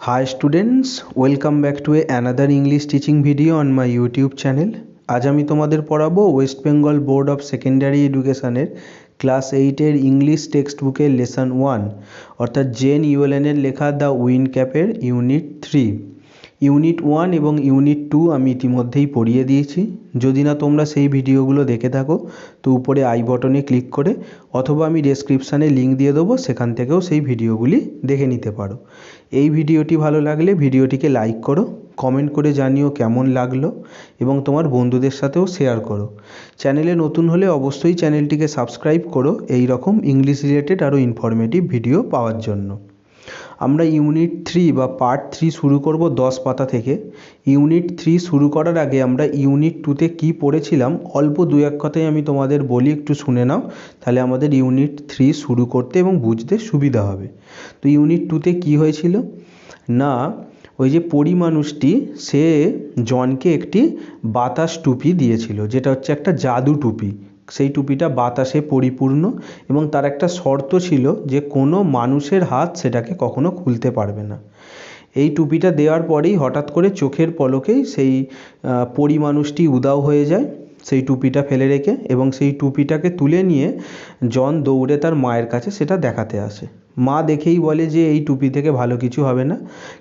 Hi students, welcome back to another English teaching video on my YouTube channel. আজ আমি তোমাদের পড়াবো West Bengal Board of Secondary এডুকেশনের class এইটের English text বুকের লেসন ওয়ান অর্থাৎ জেন ইউএলএনের লেখা দ্য উইন ক্যাপের ইউনিট থ্রি ইউনিট ওয়ান এবং ইউনিট টু আমি ইতিমধ্যেই পড়িয়ে দিয়েছি। যদি না তোমরা সেই ভিডিওগুলো দেখে থাকো তো উপরে আই বটনে ক্লিক করে অথবা আমি ডেসক্রিপশানে লিঙ্ক দিয়ে দেবো সেখান থেকেও সেই ভিডিওগুলি দেখে নিতে পারো। এই ভিডিওটি ভালো লাগলে ভিডিওটিকে লাইক করো, কমেন্ট করে জানিও কেমন লাগল এবং তোমার বন্ধুদের সাথেও শেয়ার করো। চ্যানেলে নতুন হলে অবশ্যই চ্যানেলটিকে সাবস্ক্রাইব করো এই রকম ইংলিশ রিলেটেড আরও ইনফরমেটিভ ভিডিও পাওয়ার জন্য। আমরা ইউনিট থ্রি বা পার্ট থ্রি শুরু করব দশ পাতা থেকে। ইউনিট থ্রি শুরু করার আগে আমরা ইউনিট টুতে কী পড়েছিলাম? অল্প দু এক কথাই আমি তোমাদের বলি, একটু শুনে নাও। তাহলে আমাদের ইউনিট থ্রি শুরু করতে এবং বুঝতে সুবিধা হবে। তো ইউনিট টুতে কী হয়েছিল? না, ওই যে পরি মানুষটি সে জনকে একটি বাতাস টুপি দিয়েছিল, যেটা হচ্ছে একটা জাদু টুপি। সেই টুপিটা বাতাসে পরিপূর্ণ এবং তার একটা শর্ত ছিল যে কোনো মানুষের হাত সেটাকে কখনো খুলতে পারবে না। এই টুপিটা দেওয়ার পরেই হঠাৎ করে চোখের পলকেই সেই পরী মানুষটি উধাও হয়ে যায়। সেই টুপিটা ফেলে রেখে এবং সেই টুপিটাকে তুলে নিয়ে জন দৌড়ে তার মায়ের কাছে সেটা দেখাতে আসে। মা দেখেই বলে যে, এই টুপি থেকে ভালো কিছু হবে না।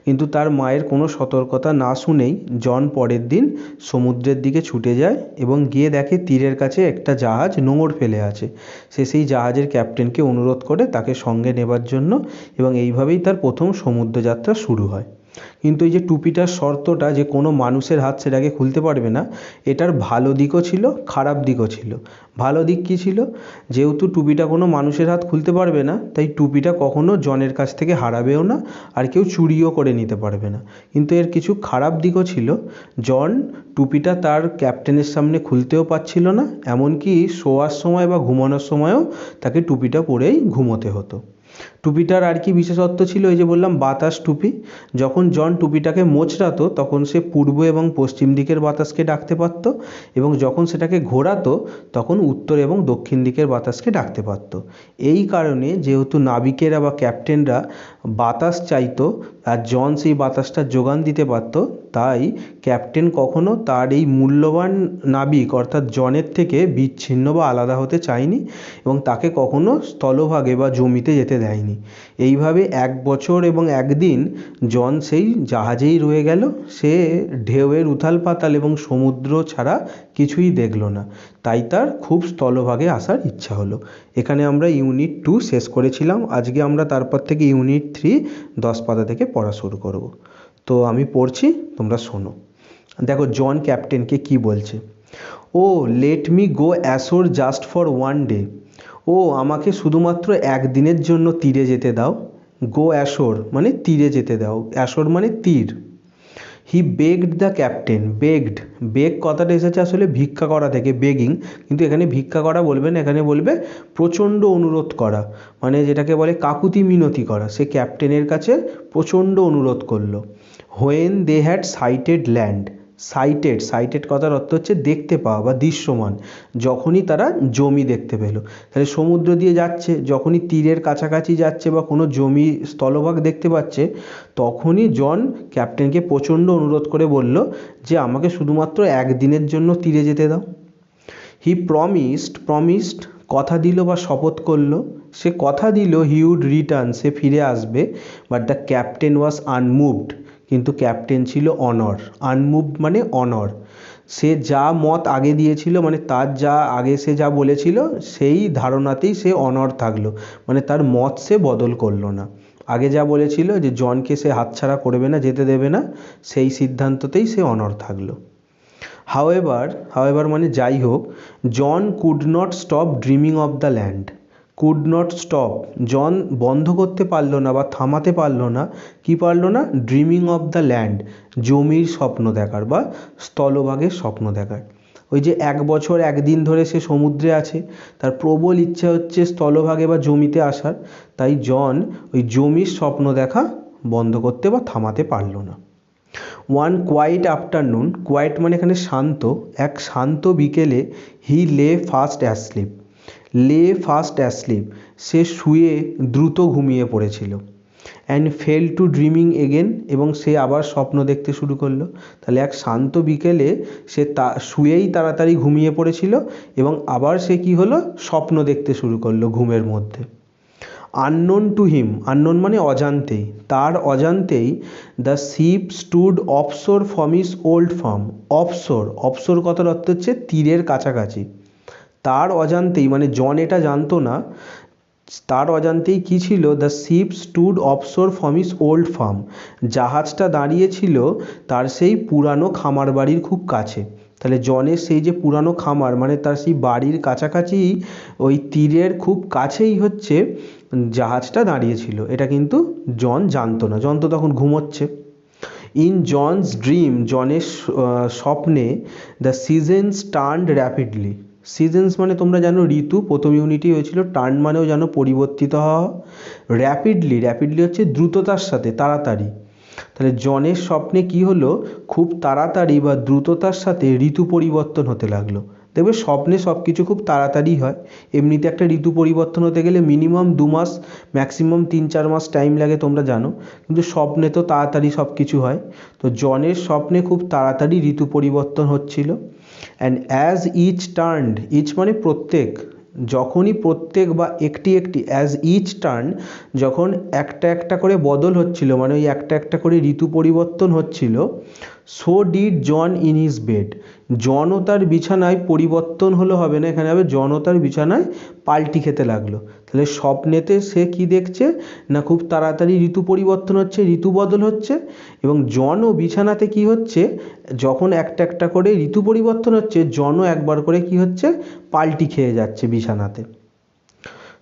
কিন্তু তার মায়ের কোনো সতর্কতা না শুনেই জন পরের দিন সমুদ্রের দিকে ছুটে যায় এবং গিয়ে দেখে তীরের কাছে একটা জাহাজ নোঙর ফেলে আছে। সে সেই জাহাজের ক্যাপ্টেনকে অনুরোধ করে তাকে সঙ্গে নেবার জন্য এবং এইভাবেই তার প্রথম সমুদ্রযাত্রা শুরু হয়। কিন্তু এই যে টুপিটার শর্তটা যে কোনো মানুষের হাত সেটাকে খুলতে পারবে না, এটার ভালো দিকও ছিল, খারাপ দিকও ছিল। ভালো দিক কী ছিল? যেহেতু টুপিটা কোনো মানুষের হাত খুলতে পারবে না, তাই টুপিটা কখনো জনের কাছ থেকে হারাবেও না আর কেউ চুরিও করে নিতে পারবে না। কিন্তু এর কিছু খারাপ দিকও ছিল। জন টুপিটা তার ক্যাপ্টেনের সামনে খুলতেও পারছিল না, এমনকি শোয়ার সময় বা ঘুমানোর সময়ও তাকে টুপিটা পরেই ঘুমোতে হতো। টুপিটার আর কি বিশেষত্ব ছিল? এই যে বললাম, বাতাস টুপি। যখন জন টুপিটাকে মোচড়াতো, তখন সে পূর্ব এবং পশ্চিম দিকের বাতাসকে ডাকতে পারত এবং যখন সেটাকে ঘোরাতো, তখন উত্তর এবং দক্ষিণ দিকের বাতাসকে ডাকতে পারত। এই কারণে যেহেতু নাবিকেরা বা ক্যাপ্টেনরা বাতাস চাইতো আর জন সেই বাতাসটা যোগান দিতে পারত, তাই ক্যাপ্টেন কখনো তার এই মূল্যবান নাবিক, অর্থাৎ জনের থেকে বিচ্ছিন্ন বা আলাদা হতে চায়নি এবং তাকে কখনো স্থলভাগে বা জমিতে যেতে দেয়নি। এইভাবে এক বছর এবং একদিন জন সেই জাহাজেই রয়ে গেল। সে ঢেউয়ের উথাল পাতাল এবং সমুদ্র ছাড়া কিছুই দেখল না। তাই তার খুব স্থলভাগে আসার ইচ্ছা হলো। এখানে আমরা ইউনিট টু শেষ করেছিলাম। আজকে আমরা তারপর থেকে ইউনিট থ্রি দশ পাতা থেকে পড়া শুরু করব। তো আমি পড়ছি, তোমরা শোনো। দেখো, জন ক্যাপ্টেনকে কি বলছে? ও let me go ashore just for one day ও, আমাকে শুধুমাত্র একদিনের জন্য তীরে যেতে দাও। গো অ্যাশোর মানে তীরে যেতে দাও। অ্যাশোর মানে তীর। He begged the captain begged beg কথাটা এসেছে আসলে ভিক্ষা করা থেকে বেগিং কিন্তু এখানে ভিক্ষা করা বলবেন, এখানে বলবে প্রচণ্ড অনুরোধ করা। মানে যেটাকে বলে কাকুতি মিনতি করা। সে ক্যাপ্টেনের কাছে প্রচণ্ড অনুরোধ করল। When they had sighted land sighted sighted কথার অর্থ হচ্ছে দেখতে পাওয়া বা দৃশ্যমান। যখনই তারা জমি দেখতে পেল। তাহলে সমুদ্র দিয়ে যাচ্ছে, যখনই তীরের কাছাকাছি যাচ্ছে বা কোনো জমি স্থলভাগ দেখতে পাচ্ছে, তখনই জন ক্যাপ্টেনকে প্রচণ্ড অনুরোধ করে বলল যে, আমাকে শুধুমাত্র একদিনের জন্য তীরে যেতে দাও। হি প্রমিসড প্রমিসড কথা দিল বা শপথ করল। সে কথা দিল হি উড রিটার্ন সে ফিরে আসবে but the captain was unmoved কিন্তু ক্যাপ্টেন ছিল অনর আনমুভ মানে অনর। সে যা মত আগে দিয়েছিল মানে তার যা আগে সে যা বলেছিল, সেই ধারণাতেই সে অনর থাকল। মানে তার মত সে বদল করল না। আগে যা বলেছিল যে জনকে সে হাতছাড়া করবে না, যেতে দেবে না, সেই সিদ্ধান্ততেই সে অনর থাকল। হাওয়েভার হাওয়েভার মানে যাই হোক, John could not stop dreaming of the land could not stop John বন্ধ করতে পারল না বা থামাতে পারল না, কি পারল না? ড্রিমিং অফ দ্য ল্যান্ড জমির স্বপ্ন দেখার বা স্থলভাগের স্বপ্ন দেখার। ওই যে এক বছর একদিন ধরে সে সমুদ্রে আছে, তার প্রবল ইচ্ছা হচ্ছে স্থলভাগে বা জমিতে আসার, তাই জন ওই জমির স্বপ্ন দেখা বন্ধ করতে বা থামাতে পারল না। ওয়ান কোয়াইট আফটারনুন কোয়াইট মানে এখানে শান্ত, এক শান্ত বিকেলে he lay fast asleep lay fast asleep. সে শুয়ে দ্রুত ঘুমিয়ে পড়েছিল। And fell to dreaming again এবং সে আবার স্বপ্ন দেখতে শুরু করল। তাহলে এক শান্ত বিকেলে সে তা, শুয়েই তাড়াতাড়ি ঘুমিয়ে পড়েছিল এবং আবার সে কী হলো? স্বপ্ন দেখতে শুরু করল ঘুমের মধ্যে। আননোন টু হিম, আননোন মানে অজান্তেই। তার অজান্তেই the ship stood offshore from his old farm. Offshore offshore কথার অর্থ হচ্ছে তীরের কাছাকাছি। তার অজান্তেই মানে জন এটা জানতো না, তার অজান্তেই কী ছিল? The ship stood offshore from his old farm জাহাজটা দাঁড়িয়েছিল তার সেই পুরানো খামার বাড়ির খুব কাছে। তাহলে জনের সেই যে পুরানো খামার মানে তার সেই বাড়ির কাছাকাছি, ওই তীরের খুব কাছেই হচ্ছে জাহাজটা দাঁড়িয়েছিল। এটা কিন্তু জন জানতো না। জন তো তখন ঘুমোচ্ছে। ইন জনস ড্রিম জনের স্বপ্নে the seasons turned rapidly seasons মানে তোমরা জানো ঋতু, প্রথম ইউনিটি হয়েছিল টার্ন মানেও জানো পরিবর্তিত হওয়া। র্যাপিডলি র্যাপিডলি হচ্ছে দ্রুততার সাথে, তাড়াতাড়ি। তাহলে জনের স্বপ্নে কি হলো? খুব তাড়াতাড়ি বা দ্রুততার সাথে ঋতু পরিবর্তন হতে লাগল। দেখবে স্বপ্নে সব কিছু খুব তাড়াতাড়ি হয়। এমনিতে একটা ঋতু পরিবর্তন হতে গেলে মিনিমাম দু মাস ম্যাক্সিমাম তিন চার মাস টাইম লাগে তোমরা জানো। কিন্তু স্বপ্নে তো তাড়াতাড়ি সব কিছু হয়। তো জনের স্বপ্নে খুব তাড়াতাড়ি ঋতু পরিবর্তন হচ্ছিল। And as each turned each মানে প্রত্যেক, যখনই প্রত্যেক বা একটি একটি অ্যাজ ইচ টার্ন যখন একটা একটা করে বদল হচ্ছিল মানে ওই একটা একটা করে ঋতু পরিবর্তন হচ্ছিল so did John in his bed জনও তার বিছানায় পরিবর্তন হলো হবে না, এখানে হবে জনও তার বিছানায় পাল্টি খেতে লাগল। তাহলে স্বপ্নেতে সে কি দেখছে? না খুব তাড়াতাড়ি ঋতু পরিবর্তন হচ্ছে, ঋতু বদল হচ্ছে? এবং জনও বিছানাতে কি হচ্ছে? যখন একটা একটা করে ঋতু পরিবর্তন হচ্ছে, জনও একবার করে কি হচ্ছে? পাল্টি খেয়ে যাচ্ছে বিছানাতে।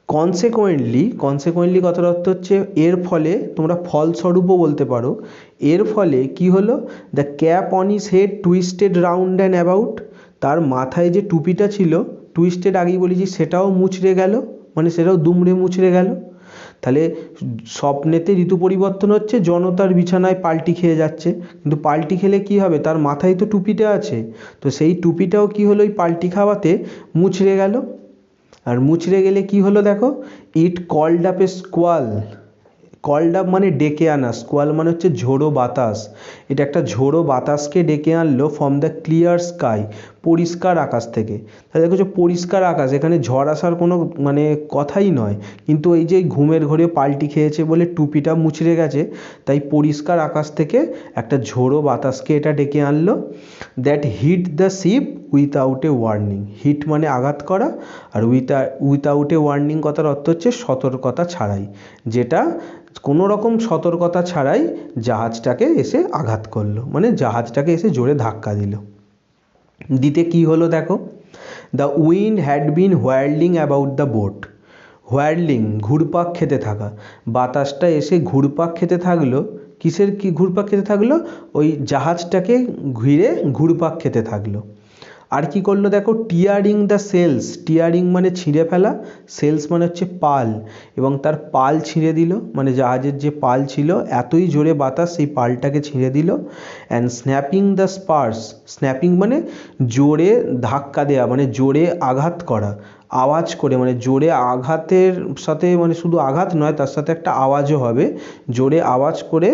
কনসেকুয়েন্টলি কনসেকুয়েন্টলি কথার অর্থ হচ্ছে, এর ফলে তোমরা ফলস্বরূপও বলতে পারো, এর ফলে কি হলো? The cap on his head twisted round and about তার মাথায় যে টুপিটা ছিল টুইস্টেড আগেই বলেছি, সেটাও মুচড়ে গেল। মানে সেটাও দুমড়ে মুচড়ে গেল। তাহলে স্বপ্নেতে ঋতু পরিবর্তন হচ্ছে, জনতার বিছানায় পাল্টি খেয়ে যাচ্ছে। কিন্তু পাল্টি খেলে কি হবে? তার মাথায় তো টুপিটা আছে। তো সেই টুপিটাও কি হলো ওই পাল্টি খাওয়াতে? মুচড়ে গেল। আর মুচড়ে গেলে কি হলো দেখো? It called up a squall. Called up মানে ডেকে আনা। স্কোয়াল মানে হচ্ছে ঝোড়ো বাতাস। এটা একটা ঝোড়ো বাতাসকে ডেকে আনলো ফ্রম দ্য ক্লিয়ার স্কাই পরিষ্কার আকাশ থেকে। তাহলে দেখো যে পরিষ্কার আকাশ, এখানে ঝড় আসার কোনো মানে কথাই নয়। কিন্তু এই যে ঘুমের ঘরে পাল্টি খেয়েছে বলে টুপিটা মুচড়ে গেছে, তাই পরিষ্কার আকাশ থেকে একটা ঝোড়ো বাতাসকে এটা ডেকে আনলো। That hit the ship without a warning hit মানে আঘাত করা, আর উইথা উইথাউট এ ওয়ার্নিং কথার অর্থ হচ্ছে সতর্কতা ছাড়াই, যেটা কোনো রকম সতর্কতা ছাড়াই জাহাজটাকে এসে আঘাত করল মানে জাহাজটাকে এসে জোরে ধাক্কা দিল। দিতে কি হলো দেখো? The wind had been whirling about the boat whirling ঘুরপাক খেতে থাকা। বাতাসটা এসে ঘুরপাক খেতে থাকল। কিসের কি ঘুরপাক খেতে থাকল? ওই জাহাজটাকে ঘিরে ঘুরপাক খেতে থাকল। আর কি করল দেখো? টিয়ারিং দ্য সেলস টিয়ারিং মানে ছিঁড়ে ফেলা সেলস মানে হচ্ছে পাল। এবং তার পাল ছিঁড়ে দিল মানে জাহাজের যে পাল ছিল, এতই জোরে বাতাস সেই পালটাকে ছিঁড়ে দিল। And snapping the spars snapping মানে জোরে ধাক্কা দেওয়া মানে জোরে আঘাত করা। আওয়াজ করে মানে জোরে আঘাতের সাথে মানে শুধু আঘাত নয়, তার সাথে একটা আওয়াজও হবে। জোরে আওয়াজ করে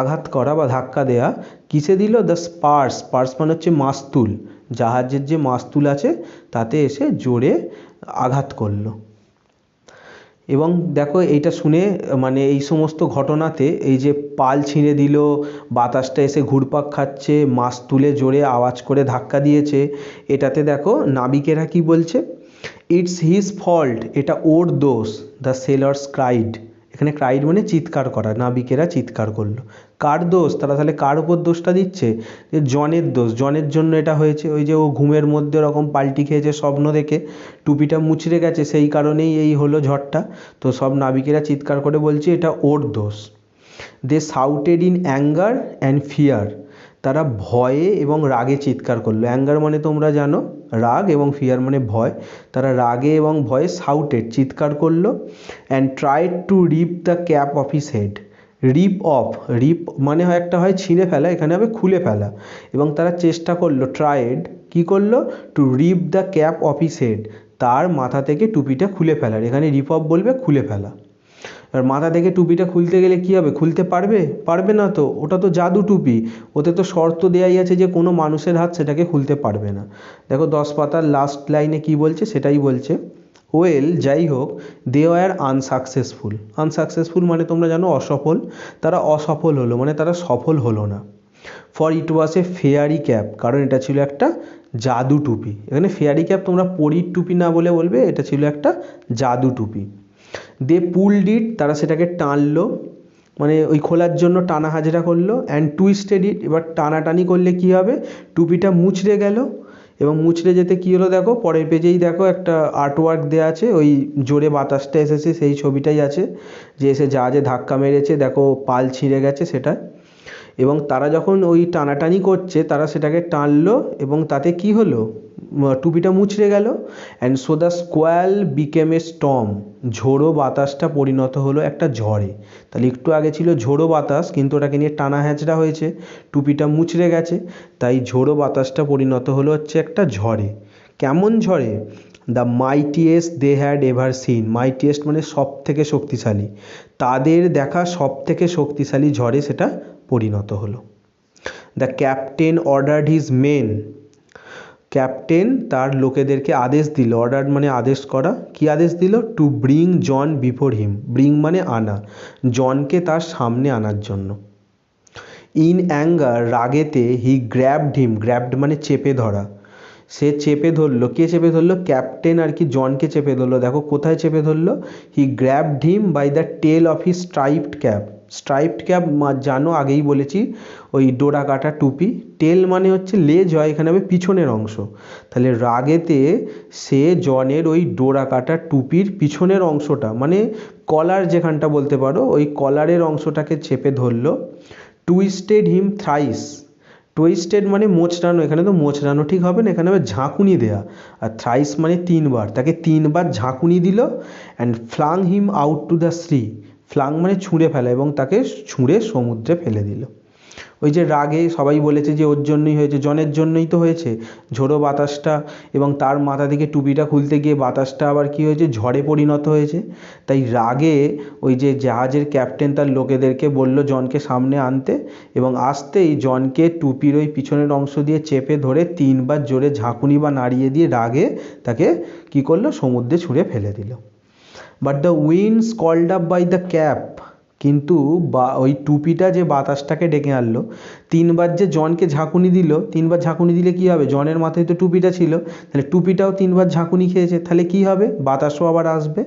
আঘাত করা বা ধাক্কা দেওয়া কিসে দিল? দ্য স্পার্স স্পার্স মানে হচ্ছে মাস্তুল। জাহাজের যে মাস্তুল আছে, তাতে এসে জোরে আঘাত করল। এবং দেখো, এইটা শুনে মানে এই সমস্ত ঘটনাতে এই যে পাল ছিঁড়ে দিল, বাতাসটা এসে ঘুরপাক খাচ্ছে, মাস্তুলে জোরে আওয়াজ করে ধাক্কা দিয়েছে, এটাতে দেখো নাবিকেরা কি বলছে? ইটস হিজ ফল্ট এটা ওর দোষ দ্য সেলার্স ক্রাইড এখানে ক্রাইড মানে চিৎকার করা, নাবিকেরা চিৎকার করল। কার দোষ? তারা তাহলে কার উপর দোষটা দিচ্ছে? যে জনের দোষ। জনের জন্য এটা হয়েছে ওই যে ও ঘুমের মধ্যে ওরকম পাল্টি খেয়েছে স্বপ্ন দেখে। টুপিটা মুচড়ে গেছে, সেই কারণেই এই হলো ঝড়টা। তো সব নাবিকেরা চিৎকার করে বলছে, এটা ওর দোষ। They shouted in anger and fear তারা ভয়ে এবং রাগে চিৎকার করল। অ্যাঙ্গার মানে তোমরা জানো, রাগ এবং ফিয়ার মানে ভয়। তারা রাগে এবং ভয়ে সাউটেড চিৎকার করল and tried to rip the cap off his head rip off rip মানে হয় একটা হয় ছিঁড়ে ফেলা, এখানে হবে খুলে ফেলা। এবং তারা চেষ্টা করল ট্রায়েড কি করল? To rip the cap off his head তার মাথা থেকে টুপিটা খুলে ফেলার। এখানে রিপ অফ বলবে খুলে ফেলা। এবার মাথা থেকে টুপিটা খুলতে গেলে কী হবে? খুলতে পারবে? পারবে না তো? ওটা তো জাদু টুপি। ওতে তো শর্ত দেওয়াই আছে যে কোনো মানুষের হাত সেটাকে খুলতে পারবে না। দেখো দশ পাতার লাস্ট লাইনে কী বলছে? সেটাই বলছে ওয়েল যাই হোক, দে আর আনসাকসেসফুল। আনসাকসেসফুল মানে তোমরা জানো অসফল। তারা অসফল হলো মানে তারা সফল হলো না। For it was a fairy cap কারণ এটা ছিল একটা জাদু টুপি। এখানে ফেয়ারি ক্যাপ তোমরা পরীর টুপি না বলে বলবে, এটা ছিল একটা জাদু টুপি। দে পুল ডিট তারা সেটাকে টানলো মানে ওই খোলার জন্য টানা হাজরা করল অ্যান্ড টুইস্টেড ইট এবার টানাটানি করলে কী হবে? টুপিটা মুচড়ে গেল এবং মুচড়ে যেতে কী হলো দেখো? পরের পেজেই দেখো একটা আর্টওয়ার্ক দেওয়া আছে, ওই জোরে বাতাসটা এসেছে, সেই ছবিটাই আছে, যে এসে জাহাজে ধাক্কা মেরেছে, দেখো পাল ছিঁড়ে গেছে সেটা এবং তারা যখন ওই টানাটানি করছে, তারা সেটাকে টানলো এবং তাতে কী হলো? টুপিটা মুচড়ে গেল and so the squall became a storm ঝোড়ো বাতাসটা পরিণত হলো একটা ঝড়ে। তাহলে একটু আগে ছিল ঝোড়ো বাতাস, কিন্তু ওটাকে নিয়ে টানা হ্যাঁচড়া হয়েছে, টুপিটা মুচড়ে গেছে, তাই ঝোড়ো বাতাসটা পরিণত হলো হচ্ছে একটা ঝড়ে। কেমন ঝড়ে? The mightiest they had ever seen mightiest মানে সব থেকে শক্তিশালী। তাদের দেখা সব থেকে শক্তিশালী ঝড়ে সেটা পরিণত হলো। The captain ordered his men captain তার লোকেদেরকে আদেশ দিল অর্ডার মানে আদেশ করা। কি আদেশ দিল? To bring John before him bring মানে আনা জনকে তার সামনে আনার জন্য। ইন অ্যাঙ্গার রাগেতে হি গ্র্যাবড হিম গ্র্যাবড মানে চেপে ধরা। সে চেপে ধরলো। কে চেপে ধরলো? ক্যাপ্টেন আর কি জনকে চেপে ধরলো। দেখো কোথায় চেপে ধরলো? He grabbed him by the tail of his striped cap striped cap জানো, আগেই বলেছি, ওই ডোরা কাটা টুপি। টেল মানে হচ্ছে লেজ হয়, এখানে হবে পিছনের অংশ। তাহলে রাগেতে সে জনের ওই ডোরা কাটা টুপির পিছনের অংশটা মানে কলার যেখানটা বলতে পারো, ওই কলারের অংশটাকে চেপে ধরলো। টুইস্টেড হিম থ্রাইস টুইস্টেড মানে মোচড়ানো, এখানে তো মোচড়ানো ঠিক হবে না, এখানে হবে ঝাঁকুনি দেয়া। আর থ্রাইস মানে তিনবার, তাকে তিনবার ঝাঁকুনি দিল and flung him out to the sea flung মানে ছুঁড়ে ফেলা এবং তাকে ছুঁড়ে সমুদ্রে ফেলে দিল। ওই যে রাগে সবাই বলেছে যে, ওর জন্যই হয়েছে, জনের জন্যই তো হয়েছে। ঝোড়ো বাতাসটা এবং তার মাথা থেকে টুপিটা খুলতে গিয়ে বাতাসটা আবার কী হয়েছে? ঝড়ে পরিণত হয়েছে। তাই রাগে ওই যে জাহাজের ক্যাপ্টেন তার লোকেদেরকে বলল, জনকে সামনে আনতে। এবং আসতেই জনকে টুপির ওই পিছনের অংশ দিয়ে চেপে ধরে তিনবার জোরে ঝাঁকুনি বা নাড়িয়ে দিয়ে রাগে তাকে কী করল? সমুদ্রে ছুঁড়ে ফেলে দিল। But the winds called up by the cap কিন্তু বা, ওই টুপিটা যে বাতাসটাকে ডেকে আনলো, তিনবার যে জনকে ঝাঁকুনি দিল, তিনবার ঝাঁকুনি দিলে কি হবে? জনের মাথায় তো টুপিটা ছিল, তাহলে টুপিটাও তিনবার ঝাঁকুনি খেয়েছে, তাহলে কি হবে? বাতাসও আবার আসবে।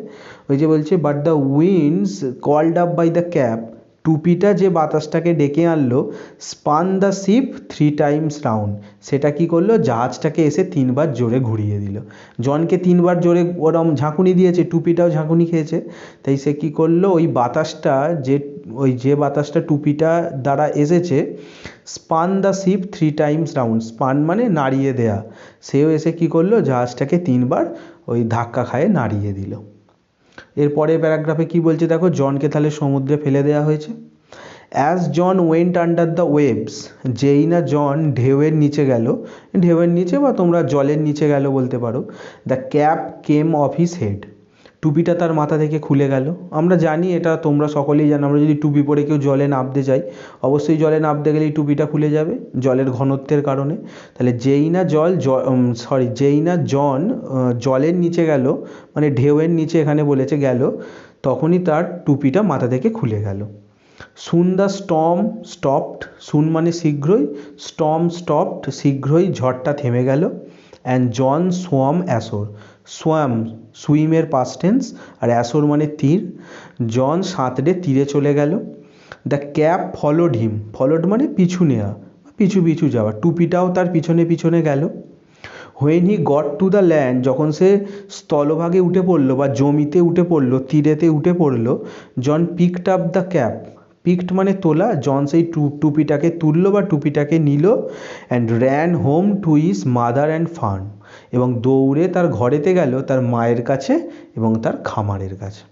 ওই যে বলছে but the winds called up by the cap টুপিটা যে বাতাসটাকে ডেকে আনলো spun the ship three times round সেটা কি করল? জাহাজটাকে এসে তিনবার জোরে ঘুরিয়ে দিল। জনকে তিনবার জোরে ওরম ঝাঁকুনি দিয়েছে, টুপিটাও ঝাঁকুনি খেয়েছে। তাই সে কি করল? ওই বাতাসটা যে, ওই যে বাতাসটা টুপিটা দ্বারা এসেছে spun the ship three times round spun মানে নাড়িয়ে দেয়া। সেও এসে কি করল? জাহাজটাকে তিনবার ওই ধাক্কা খায়ে নাড়িয়ে দিল। এরপরে প্যারাগ্রাফে কি বলছে দেখো? জনকে তাহলে সমুদ্রে ফেলে দেওয়া হয়েছে। As John went under the waves যেই না জন ঢেউয়ের নিচে গেল, ঢেউয়ের নিচে বা তোমরা জলের নিচে গেল বলতে পারো the cap came off his head টুপিটা তার মাথা থেকে খুলে গেল। আমরা জানি এটা তোমরা সকলেই জানো, আমরা যদি টুপি পরে কেউ জলে নামতে যাই, অবশ্যই জলে নামতে গেলে এই টুপিটা খুলে যাবে, জলের ঘনত্বের কারণে। তাহলে যেই না জল সরি যেই না জন জলের নিচে গেল মানে ঢেউয়ের নিচে এখানে বলেছে গেল, তখনই তার টুপিটা মাথা থেকে খুলে গেল। Soon the storm stopped, soon মানে শীঘ্রই, স্টম স্টপড, শীঘ্রই ঝড়টা থেমে গেল and John swam ashore. Swam সুইমের past tense আর অ্যাসোর মানে তীর। জন সাঁতরে তীরে চলে গেল। The cap followed him followed মানে পিছু নেওয়া পিছু পিছু যাওয়া। টুপিটাও তার পিছনে পিছনে গেল। When he got to the land যখন সে স্থলভাগে উঠে পড়ল বা জমিতে উঠে পড়ল, তীরেতে উঠে পড়ল, John picked up the cap picked মানে তোলা। জন সেই টু, টুপিটাকে তুললো বা টুপিটাকে নিল and ran home to his mother and farm এবং দৌড়ে তার ঘরেতে গেল তার মায়ের কাছে এবং তার খামারের কাছে।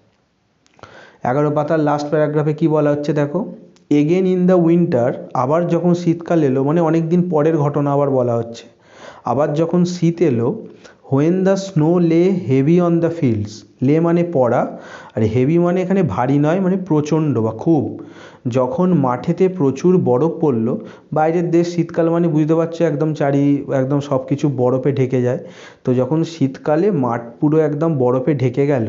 এগারো পাতার লাস্ট প্যারাগ্রাফে কি বলা হচ্ছে দেখো? এগেন ইন দ্য উইন্টার আবার যখন শীতকাল এলো মানে অনেক দিন পরের ঘটনা আবার বলা হচ্ছে। আবার যখন শীত এলো when the snow lay heavy on the fields lay মানে পড়া, আর হেভি মানে এখানে ভারী নয় মানে প্রচণ্ড বা খুব। যখন মাঠেতে প্রচুর বরফ পড়ল, বাইরের দেশ শীতকাল মানে বুঝতে পারছ একদম চারি, একদম সব কিছু বরফে ঢেকে যায়। তো যখন শীতকালে মাঠ পুরো একদম বরফে ঢেকে গেল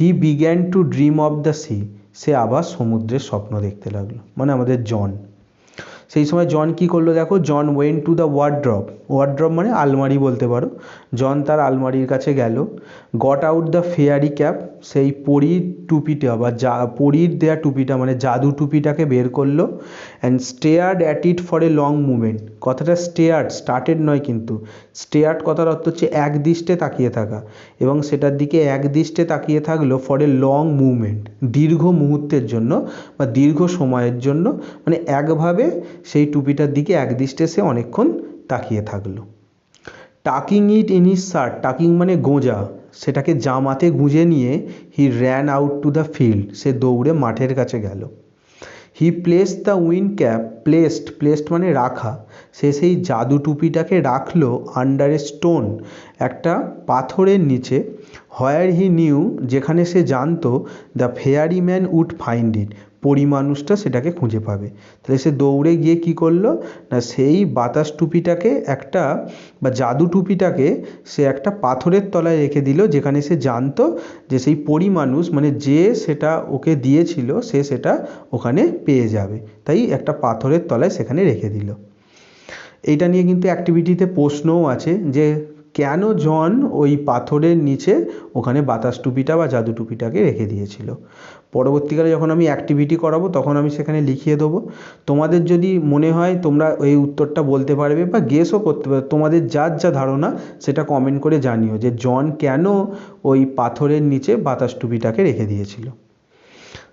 he began to dream of the sea সে আবার সমুদ্রের স্বপ্ন দেখতে লাগল। মানে আমাদের জন। সেই সময় জন কি করল দেখো? John went to the wardrobe wardrobe মানে আলমারি বলতে পারো। জন তার আলমারির কাছে গেল got out the fairy cap সেই পরীর টুপিটা বা যা, পরীর দেয়া টুপিটা মানে জাদু টুপিটাকে বের করল and stared at it for a long movement কথাটা স্টেয়ার্ড স্টার্টেড নয় কিন্তু। স্টেয়ার্ড কথার অর্থ হচ্ছে এক দৃষ্টে তাকিয়ে থাকা। এবং সেটার দিকে এক দৃষ্টে তাকিয়ে থাকল ফর এ লং মুভমেন্ট দীর্ঘ মুহূর্তের জন্য বা দীর্ঘ সময়ের জন্য। মানে একভাবে সেই টুপিটার দিকে এক দৃষ্টে সে অনেকক্ষণ তাকিয়ে থাকল। Tucking it in his shirt tucking মানে গোঁজা। সেটাকে জামাতে গুঁজে নিয়ে he ran out to the field সে দৌড়ে মাঠের কাছে গেল। He place the wind cap placed placed মানে রাখা। সে সেই জাদু টুপিটাকে রাখল আন্ডার এ স্টোন একটা পাথরের নিচে। হোয়ার হি নিউ যেখানে সে জানতো the fairy man would find it পরী মানুষটা সেটাকে খুঁজে পাবে। তাহলে সে দৌড়ে গিয়ে কি করল? না, সেই বাতাস টুপিটাকে একটা বা জাদু টুপিটাকে সে একটা পাথরের তলায় রেখে দিল, যেখানে সে জানতো যে সেই পরী মানুষ মানে যে সেটা ওকে দিয়েছিল, সে সেটা ওখানে পেয়ে যাবে। তাই একটা পাথরের তলায় সেখানে রেখে দিল। এইটা নিয়ে কিন্তু অ্যাক্টিভিটিতে প্রশ্নও আছে যে কেন জন ওই পাথরের নিচে ওখানে বাতাস টুপিটা বা জাদু টুপিটাকে রেখে দিয়েছিল? পরবর্তীকালে যখন আমি অ্যাক্টিভিটি করাবো, তখন আমি সেখানে লিখিয়ে দেবো। তোমাদের যদি মনে হয় তোমরা এই উত্তরটা বলতে পারবে বা গেসও করতে পারবে তোমাদের যার যা ধারণা সেটা কমেন্ট করে জানিও যে জন কেন ওই পাথরের নিচে বাতাস টুপিটাকে রেখে দিয়েছিল।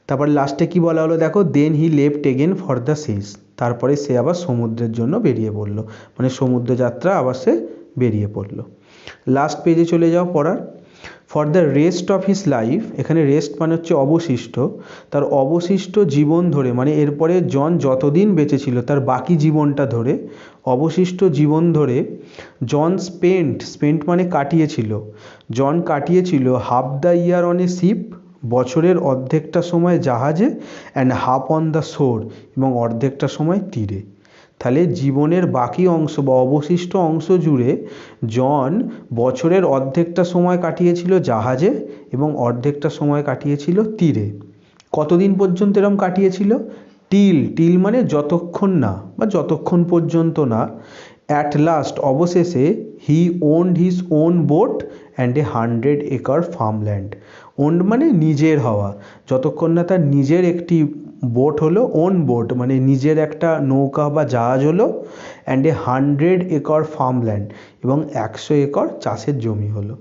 তারপর লাস্টে কি বলা হলো দেখো then he left again for the seas তারপরে সে আবার সমুদ্রের জন্য বেরিয়ে পড়ল। মানে সমুদ্র যাত্রা আবার সে বেরিয়ে পড়ল। লাস্ট পেজে চলে যাও পড়ার। For the rest of his life এখানে রেস্ট মানে হচ্ছে অবশিষ্ট, তার অবশিষ্ট জীবন ধরে মানে এরপরে জন যতদিন বেঁচে ছিল, তার বাকি জীবনটা ধরে, অবশিষ্ট জীবন ধরে জন স্পেন্ট স্পেন্ট মানে কাটিয়েছিল। John কাটিয়েছিল half the year on a ship বছরের অর্ধেকটা সময় জাহাজে অ্যান্ড হাফ অন দ্য শোর এবং অর্ধেকটা সময় তীরে। তাহলে জীবনের বাকি অংশ বা অবশিষ্ট অংশ জুড়ে জন বছরের অর্ধেকটা সময় কাটিয়েছিল জাহাজে এবং অর্ধেকটা সময় কাটিয়েছিল তীরে। কতদিন পর্যন্ত এরম কাটিয়েছিল? টিল টিল মানে যতক্ষণ না বা যতক্ষণ পর্যন্ত না। অ্যাট লাস্ট অবশেষে he owned his own boat and a hundred acre farmland owned মানে নিজের হওয়া। যতক্ষণ না তার নিজের একটি বোট হলো ওন বোট মানে নিজের একটা নৌকা বা জাহাজ হলো and a hundred acre farmland এবং একশো একর চাষের জমি হলো।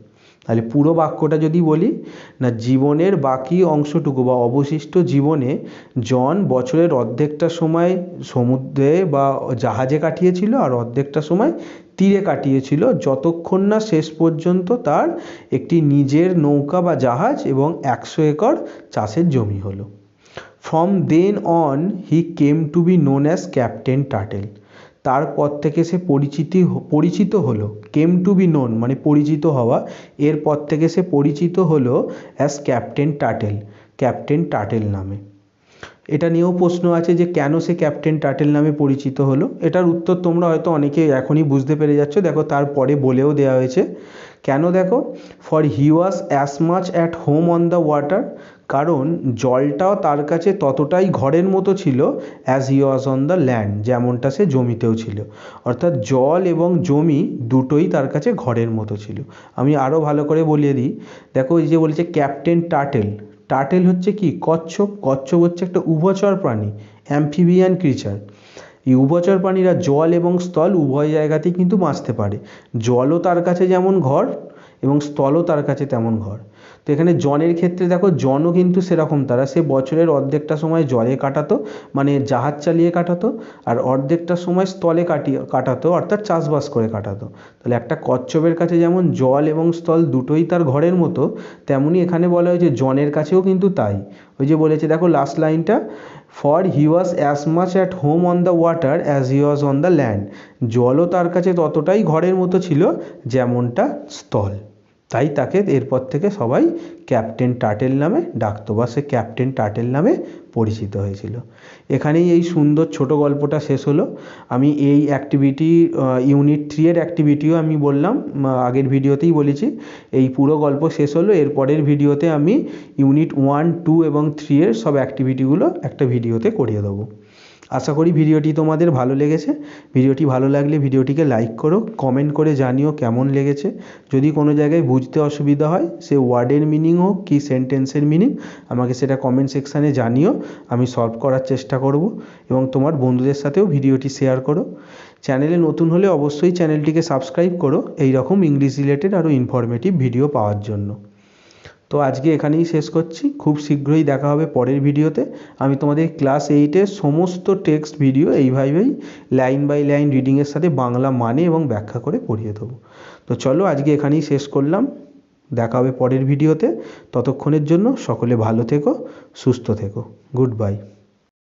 তাহলে পুরো বাক্যটা যদি বলি, না জীবনের বাকি অংশটুকু বা অবশিষ্ট জীবনে জন বছরের অর্ধেকটা সময় সমুদ্রে বা জাহাজে কাটিয়েছিল আর অর্ধেকটা সময় তীরে কাটিয়েছিল, যতক্ষণ না শেষ পর্যন্ত তার একটি নিজের নৌকা বা জাহাজ এবং একশো একর চাষের জমি হলো। From then on he came to be known as Captain Tuttle তারপর থেকে সে পরিচিতি পরিচিত হলো। কেম টু বি নোন মানে পরিচিত হওয়া। এরপর থেকে সে পরিচিত হলো as Captain Tuttle Captain Tuttle নামে। এটা নিয়েও প্রশ্ন আছে যে কেন সে ক্যাপ্টেন টাটেল নামে পরিচিত হলো। এটার উত্তর তোমরা হয়তো অনেকে এখনই বুঝতে পেরে যাচ্ছ। দেখো তারপরে বলেও দেওয়া হয়েছে। কেন দেখো? For he was as much at home on the water কারণ জলটাও তার কাছে ততটাই ঘরের মতো ছিল as he was on the land যেমনটা সে জমিতেও ছিল। অর্থাৎ জল এবং জমি দুটোই তার কাছে ঘরের মতো ছিল। আমি আরও ভালো করে বলিয়ে দিই। দেখো এই যে বলছে ক্যাপ্টেন টাটেল। টাটেল হচ্ছে কি? কচ্ছপ। কচ্ছপ হচ্ছে একটা উভচর প্রাণী অ্যাম্ফিবিয়ান ক্রিচার এই উভচর প্রাণীরা জল এবং স্থল উভয় জায়গাতেই কিন্তু বাঁচতে পারে। জলও তার কাছে যেমন ঘর এবং স্থলও তার কাছে তেমন ঘর। তো এখানে জনের ক্ষেত্রে দেখো, জনও কিন্তু সেরকম তারা। সে বছরের অর্ধেকটা সময় জলে কাটাতো মানে জাহাজ চালিয়ে কাটাতো, আর অর্ধেকটা সময় স্থলে কাটিয়ে কাটাতো, অর্থাৎ চাষবাস করে কাটাতো। তাহলে একটা কচ্ছপের কাছে যেমন জল এবং স্থল দুটোই তার ঘরের মতো তেমনই এখানে বলা হয়েছে জনের কাছেও কিন্তু তাই। ওই যে বলেছে, দেখো লাস্ট লাইনটা for he was as much at home on the water as he was on the land জলও তার কাছে ততটাই ঘরের মতো ছিল, যেমনটা স্থল। তাই তাকে এরপর থেকে সবাই ক্যাপ্টেন টার্টেল নামে ডাকতো বা সে ক্যাপ্টেন টার্টেল নামে পরিচিত হয়েছিল। এখানেই এই সুন্দর ছোট গল্পটা শেষ হলো। আমি এই অ্যাক্টিভিটি ইউনিট থ্রি এর অ্যাক্টিভিটিও আমি বললাম আগের ভিডিওতেই বলেছি। এই পুরো গল্প শেষ হলো, এরপরের ভিডিওতে আমি ইউনিট ওয়ান টু এবং থ্রি এর সব অ্যাক্টিভিটিগুলো একটা ভিডিওতে করিয়ে দেবো। আশা করি ভিডিওটি তোমাদের ভালো লেগেছে। ভিডিওটি ভালো লাগলে ভিডিওটিকে লাইক করো কমেন্ট করে জানিও কেমন লেগেছে। যদি কোনো জায়গায় বুঝতে অসুবিধা হয়, সে ওয়ার্ডের মিনিং হোক কি সেন্টেন্সের মিনিং আমাকে সেটা কমেন্ট সেকশানে জানিও, আমি সলভ করার চেষ্টা করব এবং তোমার বন্ধুদের সাথেও ভিডিওটি শেয়ার করো। চ্যানেলে নতুন হলে অবশ্যই চ্যানেলটিকে সাবস্ক্রাইব করো এই রকম ইংলিশ রিলেটেড আরও ইনফরমেটিভ ভিডিও পাওয়ার জন্য। তো আজকে এখানেই শেষ করছি। খুব শীঘ্রই দেখা হবে পরের ভিডিওতে। আমি তোমাদের ক্লাস এইটের সমস্ত টেক্সট ভিডিও এইভাবেই লাইন বাই লাইন রিডিংয়ের সাথে বাংলা মানে এবং ব্যাখ্যা করে পড়িয়ে দেবো। তো চলো আজকে এখানেই শেষ করলাম। দেখা হবে পরের ভিডিওতে। ততক্ষণের জন্য সকলে ভালো থেকো, সুস্থ থেকো। Good bye